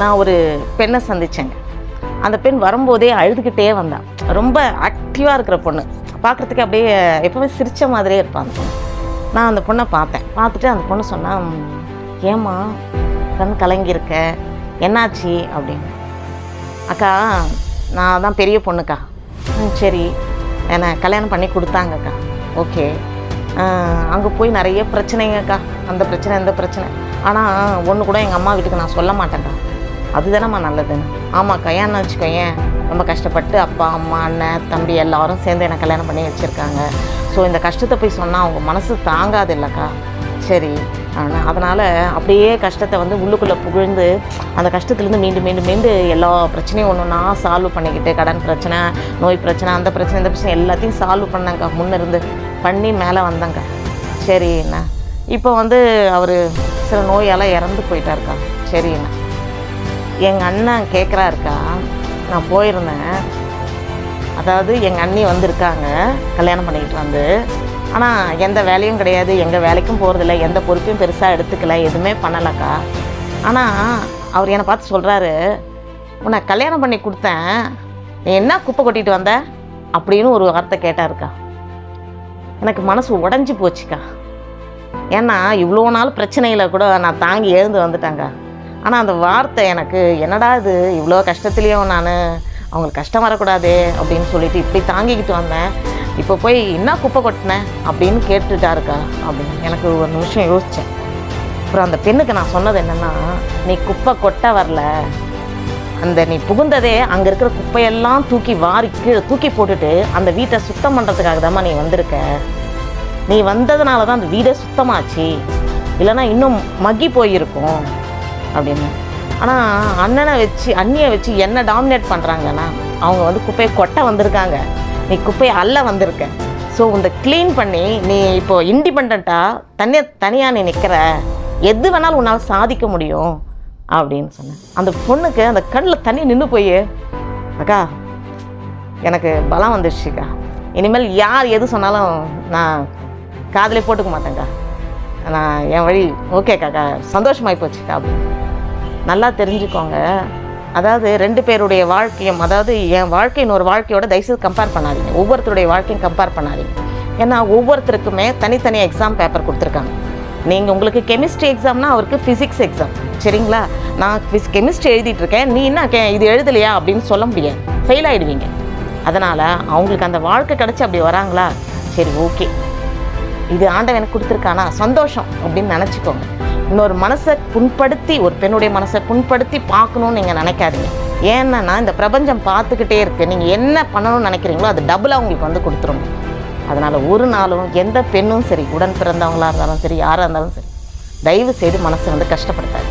நான் ஒரு பெண்ணை சந்தித்தேங்க அந்த பெண் வரும்போதே அழுதுகிட்டே வந்தான் ரொம்ப ஆக்டிவாக இருக்கிற பொண்ணு. பார்க்குறதுக்கு அப்படியே எப்போவுமே சிரிச்ச மாதிரியே இருப்பான் அந்த பொண்ணு. நான் அந்த பொண்ணை பார்த்தேன். பார்த்துட்டு அந்த பொண்ணு சொன்னால் ஏம்மா கண் கலங்கியிருக்க என்னாச்சு? அப்படின்னு. அக்கா நான் தான் பெரிய பொண்ணுக்கா. ம் சரி. என்னை கல்யாணம் பண்ணி கொடுத்தாங்கக்கா ஓகே. அங்கே போய் நிறைய பிரச்சனைங்கக்கா அந்த பிரச்சனை இந்த பிரச்சனை. ஆனால் ஒன்று கூட எங்கள் அம்மா வீட்டுக்கு நான் சொல்ல மாட்டேன்க்கா. அதுதானம்மா நல்லதுன்னு ஆமாம் ஏன்னு வச்சுக்கோயேன். ரொம்ப கஷ்டப்பட்டு அப்பா அம்மா அண்ணன் தம்பி எல்லாரும் சேர்ந்து என்னை கல்யாணம் பண்ணி வச்சுருக்காங்க. ஸோ இந்த கஷ்டத்தை போய் சொன்னால் அவங்க மனசு தாங்காது இல்லைக்கா. சரி ஆனால் அதனால் அப்படியே கஷ்டத்தை வந்து உள்ளுக்குள்ளே புகழ்ந்து அந்த கஷ்டத்துலேருந்து மீண்டும் மீண்டும் மீண்டும் எல்லா பிரச்சனையும் ஒன்று ஒன்றா சால்வ் பண்ணிக்கிட்டு கடன் பிரச்சனை நோய் பிரச்சனை அந்த பிரச்சனை இந்த பிரச்சனை எல்லாத்தையும் சால்வ் பண்ணேங்க்கா முன்னிருந்து பண்ணி மேலே வந்தேங்க்கா சரிண்ணா. இப்போ வந்து அவர் சில நோயால் இறந்து போயிட்டாருக்கா. சரிண்ணா. எங்கள் அண்ணன் கேட்குறாருக்கா நான் போயிருந்தேன். அதாவது எங்கள் அண்ணி வந்திருக்காங்க. கல்யாணம் பண்ணிக்கிட்டு வந்து. ஆனால் எந்த வேலையும் கிடையாது. எங்கள் வேலைக்கும் போகிறதில்ல எந்த பொறுப்பையும் பெருசாக எடுத்துக்கல. எதுவுமே பண்ணலக்கா. ஆனால் அவர் என்னை பார்த்து சொல்கிறாரு உன்னை கல்யாணம் பண்ணி கொடுத்தேன். நீ என்ன குப்பை கொட்டிட்டு வந்த? அப்படின்னு ஒரு வார்த்தை கேட்டாருக்கா. எனக்கு மனசு உடஞ்சி போச்சுக்கா. ஏன்னா இவ்வளோ நாள் பிரச்சனையில் கூட நான் தாங்கி எழுந்து வந்துட்டேங்க ஆனால் அந்த வார்த்தை எனக்கு என்னடா இது? இவ்வளோ கஷ்டத்துலேயும் நான்? அவங்களுக்கு கஷ்டம் வரக்கூடாதே? அப்படின்னு சொல்லிட்டு இப்படி தாங்கிக்கிட்டு வந்தேன். இப்போ போய் என்ன குப்பை கொட்டினேன் அப்படின்னு கேட்டுட்டா இருக்கா அப்படின்னு எனக்கு ஒரு நிமிஷம் யோசித்தேன் அப்புறம் அந்த பெண்ணுக்கு நான் சொன்னது என்னென்னா நீ குப்பை கொட்ட வரல. அந்த நீ புகுந்ததே அங்கே இருக்கிற குப்பையெல்லாம் தூக்கி வாரி கீழே தூக்கி போட்டுட்டு அந்த வீட்டை சுத்தம் பண்ணுறதுக்காக தாம்மா நீ வந்திருக்க. நீ வந்ததுனால தான் அந்த வீடே சுத்தமாச்சு. இல்லைன்னா இன்னும் மக்கி போயிருக்கும். அப்படின்னு. ஆனால் அண்ணனை வச்சு அண்ணியை வச்சு என்ன டாமினேட் பண்ணுறாங்கன்னா அவங்க வந்து குப்பையை கொட்ட வந்திருக்காங்க. நீ குப்பையை அல்ல வந்திருக்க. ஸோ இந்த க்ளீன் பண்ணி நீ இப்போது இண்டிபெண்ட்டாக தனியாக தனியாக நீ நிற்கிற எது வேணாலும் உன்னால் சாதிக்க முடியும் அப்படின்னு சொன்னேன். அந்த பொண்ணுக்கு அந்த கண்ணில் தண்ணி நின்று போய். அக்கா எனக்கு பலம் வந்துடுச்சுக்கா இனிமேல் யார் எது சொன்னாலும் நான் காதலே போட்டுக்க மாட்டேங்க்கா நான் என் வழி ஓகேக்கா சந்தோஷமாகி போச்சுக்கா அப்படின்னு. நல்லா தெரிஞ்சுக்கோங்க. அதாவது ரெண்டு பேருடைய வாழ்க்கையும் அதாவது என் வாழ்க்கையின் ஒரு வாழ்க்கையோட தயவுசெய்து கம்பேர் பண்ணாதீங்க. ஒவ்வொருத்தருடைய வாழ்க்கையும் கம்பேர் பண்ணாதீங்க. ஏன்னா ஒவ்வொருத்தருக்குமே தனித்தனியாக எக்ஸாம் பேப்பர் கொடுத்துருக்காங்க. நீங்கள் உங்களுக்கு கெமிஸ்ட்ரி எக்ஸாம்னா அவருக்கு ஃபிசிக்ஸ் எக்ஸாம் சரிங்களா? நான் ஃபிஸ் கெமிஸ்ட்ரி எழுதிட்டு இருக்கேன் நீ என்ன கே இது எழுதலையா? அப்படின்னு சொல்ல முடியாது. ஃபெயில் ஆகிடுவீங்க அதனால் அவங்களுக்கு அந்த வாழ்க்கை கிடச்சி அப்படி வராங்களா? சரி ஓகே இது ஆண்டவன் எனக்கு கொடுத்துருக்கானா? சந்தோஷம் அப்படின்னு நினச்சிக்கோங்க. இன்னொரு மனசை புண்படுத்தி ஒரு பெண்ணுடைய மனசை புண்படுத்தி பார்க்கணும்னு நீங்கள் நினைக்காதீங்க. ஏன்னா இந்த பிரபஞ்சம் பார்த்துக்கிட்டே இருக்குது நீங்கள் என்ன பண்ணணும்னு நினைக்கிறீங்களோ அது டபுளாக உங்களுக்கு வந்து கொடுத்துரும். அதனால் ஒரு நாளும் எந்த பெண்ணும் சரி உடன் பிறந்தவங்களாக இருந்தாலும் சரி யாராக இருந்தாலும் சரி தயவு செய்து மனசை வந்து கஷ்டப்படுத்தாது